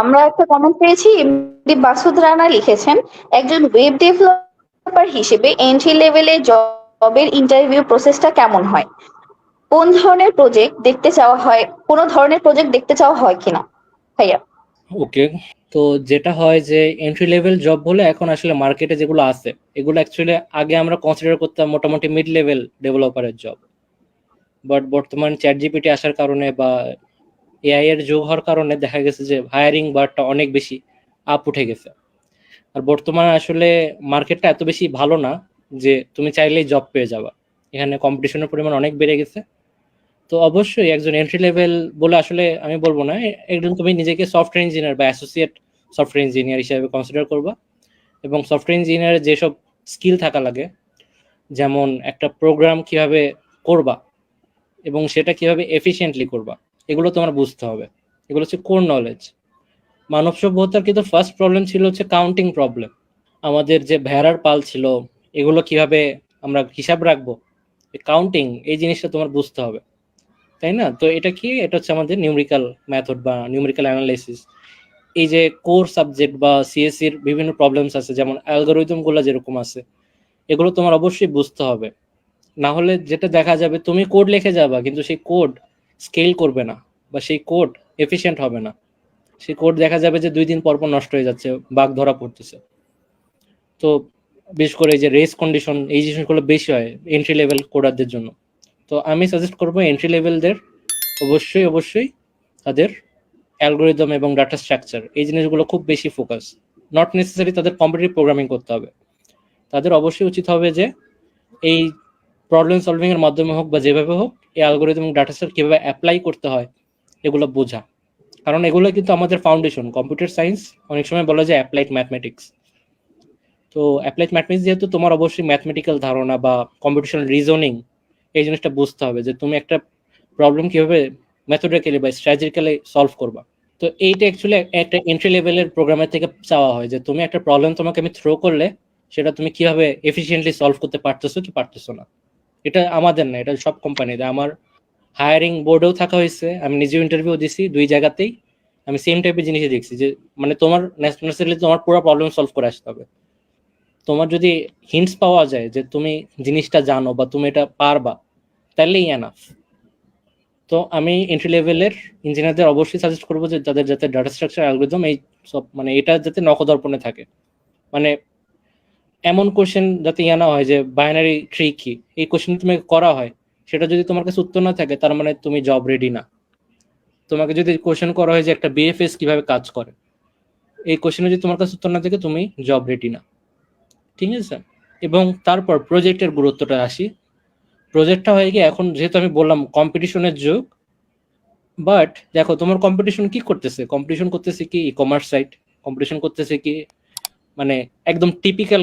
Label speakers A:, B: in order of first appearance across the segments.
A: আমরা একটা কমেন্ট পেয়েছি এমডি বাসুদ রানা লিখেছেন, একজন ওয়েব ডেভেলপার হিসেবে এন্ট্রি লেভেলে জবের ইন্টারভিউ প্রসেসটা কেমন হয়? কোন ধরনের প্রজেক্ট দেখতে চাওয়া হয়, কোন ধরনের প্রজেক্ট দেখতে চাওয়া হয় কিনা? ভাইয়া।
B: ওকে, তো যেটা হয় যে এন্ট্রি লেভেল জব বলে এখন আসলে মার্কেটে যেগুলো আছে, এগুলো অ্যাকচুয়ালি আগে আমরা কনসিডার করতাম মোটামুটি মিড লেভেল ডেভেলপারের জব বাট বর্তমান চ্যাট জিপিটি আসার কারণে বা এআই এর যোগ হওয়ার কারণে দেখা গেছে যে হায়ারিং বারটা অনেক বেশি আপ উঠে গেছে। আর বর্তমানে আসলে মার্কেটটা এত বেশি ভালো না যে তুমি চাইলেই জব পেয়ে যাবা। এখানে কম্পিটিশনের পরিমাণ অনেক বেড়ে গেছে। তো অবশ্যই একজন এন্ট্রি লেভেল বলে আসলে আমি বলব না, একজন তুমি নিজেকে সফটওয়্যার ইঞ্জিনিয়ার বা অ্যাসোসিয়েট সফটওয়্যার ইঞ্জিনিয়ার হিসেবে কনসিডার করবা। এবং সফটওয়্যার ইঞ্জিনিয়ারের যেসব স্কিল থাকা লাগে, যেমন একটা প্রোগ্রাম কীভাবে করবা এবং সেটা কীভাবে এফিসিয়েন্টলি করবা এগুলো তোমার বুঝতে হবে। এগুলো হচ্ছে কোর নলেজ মানব সভ্যতার কিন্তু ফার্স্ট প্রবলেম ছিল হচ্ছে কাউন্টিং প্রবলেম আমাদের যে ভেড়ার পাল ছিল, এগুলো কীভাবে আমরা হিসাব রাখব? কাউন্টিং এই জিনিসটা তোমার বুঝতে হবে। তাই না? তো এটা কি? এটা হচ্ছে আমাদের নিউমেরিক্যাল মেথড বা নিউমেরিক্যাল অ্যানালাইসিস এই যে কোর সাবজেক্ট বা সিএসসির বিভিন্ন প্রবলেমস আছে, যেমন অ্যালগোরিদমগুলো যেরকম আছে, এগুলো তোমার অবশ্যই বুঝতে হবে। না হলে যেটা দেখা যাবে, তুমি কোড লিখে যাবা, কিন্তু সেই কোড স্কেল করবে না বা সেই কোড এফিসিয়েন্ট হবে না। সেই কোড দেখা যাবে যে দুই দিন পর পর নষ্ট হয়ে যাচ্ছে, বাঘ ধরা পড়তেছে। তো বিশেষ করে যে রেস কন্ডিশন এই জিনিসগুলো বেশি হয় এন্ট্রি লেভেল কোডারদের জন্য। তো আমি সাজেস্ট করব এন্ট্রি লেভেলদের অবশ্যই অবশ্যই তাদের অ্যালগোরিদম এবং ডাটা স্ট্রাকচার এই জিনিসগুলো খুব বেশি ফোকাস নট নেসেসারি তাদের কম্পিটিভ প্রোগ্রামিং করতে হবে। তাদের অবশ্যই উচিত হবে যে এই প্রবলেম সলভিং এর মাধ্যমে হোক বা যেভাবে হোক, এই অ্যালগোরিদম ডাটা স্ট্রাকচার কীভাবে অ্যাপ্লাই করতে হয়, এগুলো বোঝা। কারণ এগুলো কিন্তু আমাদের ফাউন্ডেশন কম্পিউটার সায়েন্স অনেক সময় বলা যায় অ্যাপ্লাইড ম্যাথমেটিক্স তো অ্যাপ্লাইড ম্যাথমেটিক্স যেহেতু তোমার অবশ্যই ম্যাথমেটিক্যাল ধারণা বা কম্পিটিশন রিজনিং এই জিনিসটা বুঝতে হবে যে তুমি একটা প্রবলেম কীভাবে মেথডিক্যালি বা স্ট্র্যাটেজিক্যালি সলভ করবা। তো এইটা অ্যাকচুয়ালি একটা এন্ট্রি লেভেলের প্রোগ্রামের থেকে চাওয়া হয় যে তুমি একটা প্রবলেম তোমাকে আমি থ্রো করলে, সেটা তুমি কীভাবে এফিসিয়েন্টলি সলভ করতে পারতেছো কি পারতেছো না। এটা আমাদের না, এটা সব কোম্পানিতে আমার হায়ারিং বোর্ডেও থাকা হয়েছে, আমি নিজেও ইন্টারভিউ দিছি, দুই জায়গাতেই আমি সেম টাইপের জিনিসই দেখছি যে মানে তোমার ন্যাশনালি তোমার পুরো প্রবলেম সলভ করে আসতে হবে। তোমার যদি হিন্টস পাওয়া যায় যে তুমি জিনিসটা জানো বা তুমি এটা পারবা তাহলেই এনাফ তো আমি এন্ট্রি লেভেলের ইঞ্জিনিয়ারদের অবশ্যই সাজেস্ট করব যে তাদের যাতে ডাটা স্ট্রাকচার অ্যালগোরিদম এই সব মানে এটা যাতে নখদর্পণে থাকে। মানে এমন কোশ্চেন যাতে ইয়া না হয় যে বাইনারি ট্রি কি? এই কোশ্চেন তুমি করা হয়। সেটা যদি তোমার কাছে উত্তর না থাকে, তার মানে তুমি জব রেডি না। তোমাকে যদি কোশ্চেন করা হয় যে একটা বিএফএস কীভাবে কাজ করে? এই কোশ্চেনে যদি তোমার কাছে উত্তর না থাকে, তুমি জব রেডি না। ঠিক আছে? এবং তারপর প্রজেক্টের গুরুত্বটা আসি। প্রজেক্টটা হয়ে গিয়ে এখন যেহেতু আমি বললাম কম্পিটিশনের যুগ বাট দেখো তোমার কম্পিটিশন কি করতেছে? কম্পিটিশন করতেছে কি ই কমার্স সাইট কম্পিটিশন করতেছে কি মানে একদম টিপিক্যাল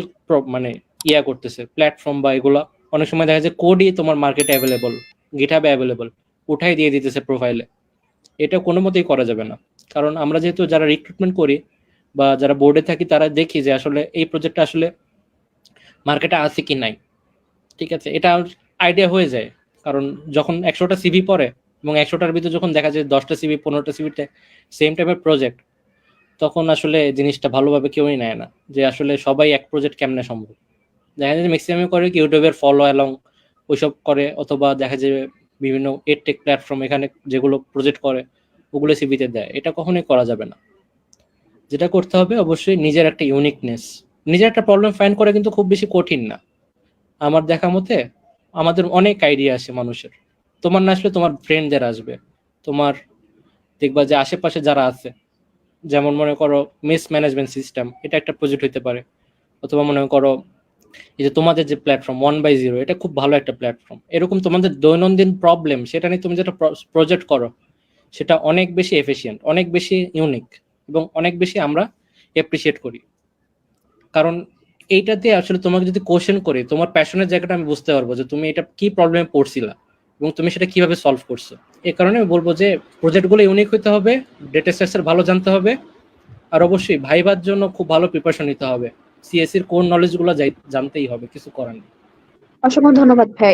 B: মানে ইয়া করতেছে প্ল্যাটফর্ম বা এগুলা। অনেক সময় দেখা যায় কোডই তোমার মার্কেটে অ্যাভেলেবল গিটহাবে অ্যাভেলেবল উঠাই দিয়ে দিতেছে প্রোফাইলে এটা কোনো মতেই করা যাবে না। কারণ আমরা যেহেতু যারা রিক্রুটমেন্ট করি বা যারা বোর্ডে থাকি, তারা দেখি যে আসলে এই প্রজেক্টটা আসলে মার্কেটে আছে কি নাই। ঠিক আছে? এটা আইডিয়া হয়ে যায়। কারণ যখন একশোটা সিভি পড়ে এবং একশোটার ভিতরে যখন দেখা যায় দশটা সিভি পনেরোটা সিভিতে সেম টাইপের প্রজেক্ট তখন আসলে জিনিসটা ভালোভাবে কেউই নেয় না, যে আসলে সবাই এক প্রজেক্ট কেমনে সম্ভব? দেখা যায় ম্যাক্সিমাম করে কি ইউটিউবের ফলো অ্যালং ওইসব করে, অথবা দেখা যায় বিভিন্ন এডটেক প্ল্যাটফর্ম এখানে যেগুলো প্রজেক্ট করে, ওগুলো সিভিতে দেয়। এটা কখনোই করা যাবে না। যেটা করতে হবে অবশ্যই নিজের একটা ইউনিকনেস নিজের একটা প্রবলেম ফাইন করা কিন্তু খুব বেশি কঠিন না। আমার দেখা মতে আমাদের অনেক আইডিয়া আছে মানুষের। তোমার না আসলে তোমার ফ্রেন্ডদের আসবে। তোমার দেখবা যে আশেপাশে যারা আছে যেমন মনে করো মিস ম্যানেজমেন্ট সিস্টেম এটা একটা প্রজেক্ট হতে পারে। অথবা মনে করো এই যে তোমাদের যে প্ল্যাটফর্ম ওয়ান বাই জিরো এটা খুব ভালো একটা প্ল্যাটফর্ম এরকম তোমাদের দৈনন্দিন প্রবলেম সেটা নিয়ে তুমি যেটা প্রজেক্ট করো, সেটা অনেক বেশি এফিসিয়েন্ট অনেক বেশি ইউনিক এবং অনেক বেশি আমরা এপ্রিসিয়েট করি। কারণ এইটাতে আসলে তোমাকে যদি কোশ্চেন করি, তোমার প্যাশনের জায়গাটা আমি বুঝতে পারব যে তুমি এটা কি প্রবলেমে পড়ছিলা। এবং তুমি সেটা কীভাবে সলভ করছ? এ কারণে আমি বলব যে প্রজেক্টগুলো ইউনিক হতে হবে ডেটা স্ট্রাকচার ভালো জানতে হবে, আর অবশ্যই ভাইবার জন্য খুব ভালো প্রিপারেশন নিতে হবে। সিএসসির কোন নলেজগুলো জানতেই হবে, কিছু করার নেই।
A: অসংখ্য ধন্যবাদ ভাই।